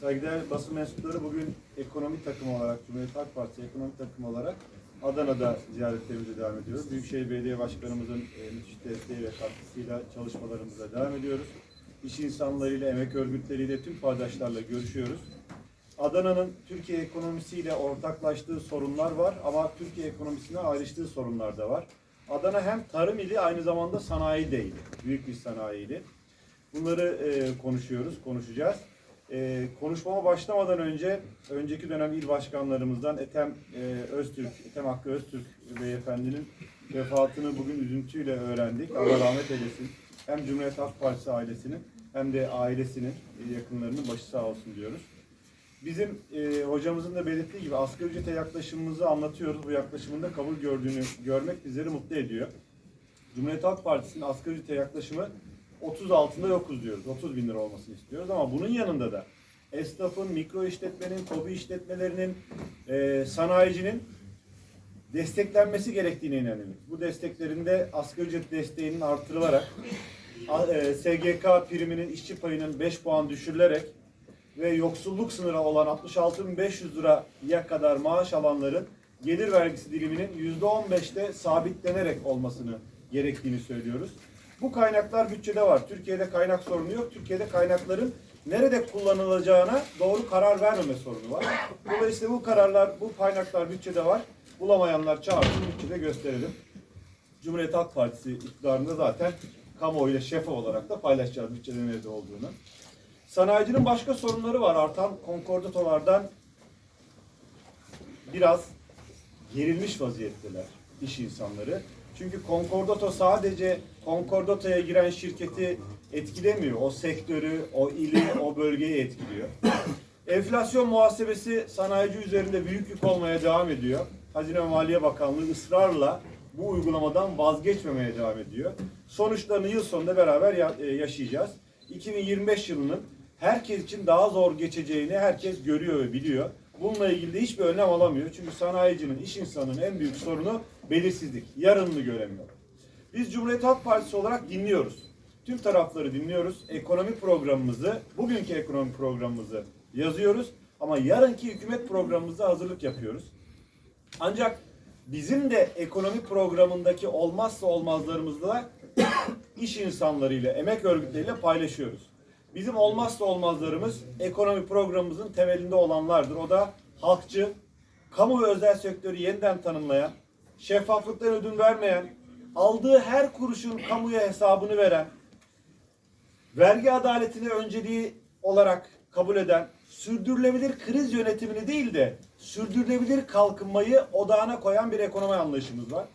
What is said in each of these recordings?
Saygıdeğer basın mensupları bugün ekonomi takımı olarak, Cumhuriyet Halk Partisi ekonomi takımı olarak Adana'da ziyaretlerimize devam ediyoruz. Büyükşehir Belediye Başkanımızın e, müthiş desteği ve katkısıyla çalışmalarımıza devam ediyoruz. İş insanlarıyla, emek örgütleriyle, tüm paydaşlarla görüşüyoruz. Adana'nın Türkiye ekonomisiyle ortaklaştığı sorunlar var ama Türkiye ekonomisine ayrıştığı sorunlar da var. Adana hem tarım ili aynı zamanda sanayi de ili. Büyük bir sanayi ili. Bunları e, konuşuyoruz, konuşacağız. E, konuşmama başlamadan önce önceki dönem il başkanlarımızdan Ethem e, Öztürk, Ethem Hakkı Öztürk beyefendinin vefatını bugün üzüntüyle öğrendik. Allah rahmet eylesin. Hem Cumhuriyet Halk Partisi ailesinin hem de ailesinin, yakınlarının başı sağ olsun diyoruz. Bizim e, hocamızın da belirttiği gibi asgari ücrete yaklaşımımızı anlatıyoruz. Bu yaklaşımın da kabul gördüğünü görmek bizleri mutlu ediyor. Cumhuriyet Halk Partisi'nin asgari ücrete yaklaşımı 30 altında yokuz diyoruz. 30 bin lira olmasını istiyoruz ama bunun yanında da esnafın, mikro işletmenin, kobi işletmelerinin, e, sanayicinin desteklenmesi gerektiğine inanıyoruz. Bu desteklerin de asgari ücret desteğinin artırılarak, e, SGK priminin işçi payının 5 puan düşürülerek ve yoksulluk sınırı olan 66.500 liraya kadar maaş alanların gelir vergisi diliminin %15'te sabitlenerek olmasını gerektiğini söylüyoruz. Bu kaynaklar bütçede var. Türkiye'de kaynak sorunu yok. Türkiye'de kaynakların nerede kullanılacağına doğru karar vermeme sorunu var. Dolayısıyla bu kararlar, bu kaynaklar bütçede var. Bulamayanlar çağırsın bütçede gösterelim. Cumhuriyet Halk Partisi iktidarında zaten kamuoyuyla şeffaf olarak da paylaşacağız bütçede nerede olduğunu. Sanayicinin başka sorunları var. Artan konkordatolardan biraz gerilmiş vaziyetteler iş insanları. Çünkü konkordato sadece konkordatoya giren şirketi etkilemiyor. O sektörü, o ili, o bölgeyi etkiliyor. Enflasyon muhasebesi sanayici üzerinde büyük yük olmaya devam ediyor. Hazine ve Maliye Bakanlığı ısrarla bu uygulamadan vazgeçmemeye devam ediyor. Sonuçlarını yıl sonunda beraber e, yaşayacağız. 2025 yılının herkes için daha zor geçeceğini herkes görüyor ve biliyor. Bununla ilgili de hiçbir önlem alamıyor. Çünkü sanayicinin, iş insanının en büyük sorunu belirsizlik. Yarınını göremiyor. Biz Cumhuriyet Halk Partisi olarak dinliyoruz. Tüm tarafları dinliyoruz. Ekonomi programımızı, bugünkü ekonomi programımızı yazıyoruz. Ama yarınki hükümet programımıza hazırlık yapıyoruz. Ancak bizim de ekonomi programındaki olmazsa olmazlarımızla iş insanlarıyla, emek örgütleriyle paylaşıyoruz. Bizim olmazsa olmazlarımız ekonomi programımızın temelinde olanlardır. O da halkçı, kamu ve özel sektörü yeniden tanımlayan, şeffaflıktan ödün vermeyen, aldığı her kuruşun kamuya hesabını veren, vergi adaletini önceliği olarak kabul eden, sürdürülebilir kriz yönetimini değil de sürdürülebilir kalkınmayı odağına koyan bir ekonomi anlayışımız var.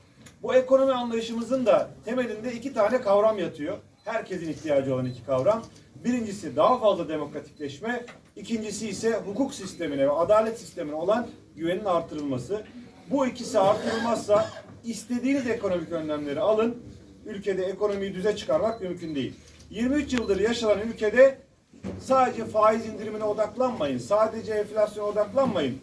Bu ekonomi anlayışımızın da temelinde iki tane kavram yatıyor. Herkesin ihtiyacı olan iki kavram. Birincisi daha fazla demokratikleşme, ikincisi ise hukuk sistemine ve adalet sistemine olan güvenin artırılması. Bu ikisi artırılmazsa istediğiniz ekonomik önlemleri alın, ülkede ekonomiyi düze çıkarmak mümkün değil. 23 yıldır yaşanan ülkede sadece faiz indirimine odaklanmayın, sadece enflasyona odaklanmayın.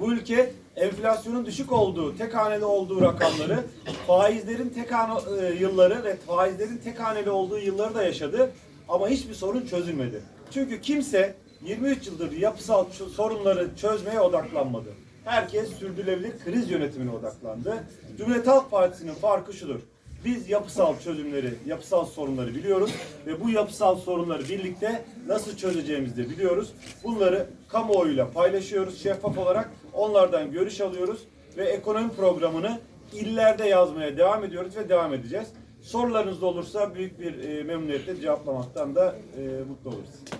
Bu ülke enflasyonun düşük olduğu, tek haneli olduğu rakamları, faizlerin tek hane, e, yılları ve faizlerin tek haneli olduğu yılları da yaşadı. Ama hiçbir sorun çözülmedi. Çünkü kimse 23 yıldır yapısal sorunları çözmeye odaklanmadı. Herkes sürdürülebilir kriz yönetimine odaklandı. Cumhuriyet Halk Partisi'nin farkı şudur. Biz yapısal çözümleri, yapısal sorunları biliyoruz ve bu yapısal sorunları birlikte nasıl çözeceğimizi de biliyoruz. Bunları kamuoyuyla paylaşıyoruz şeffaf olarak. Onlardan görüş alıyoruz ve ekonomi programını illerde yazmaya devam ediyoruz ve devam edeceğiz. Sorularınız da olursa büyük bir e, memnuniyetle cevaplamaktan da e, mutlu oluruz.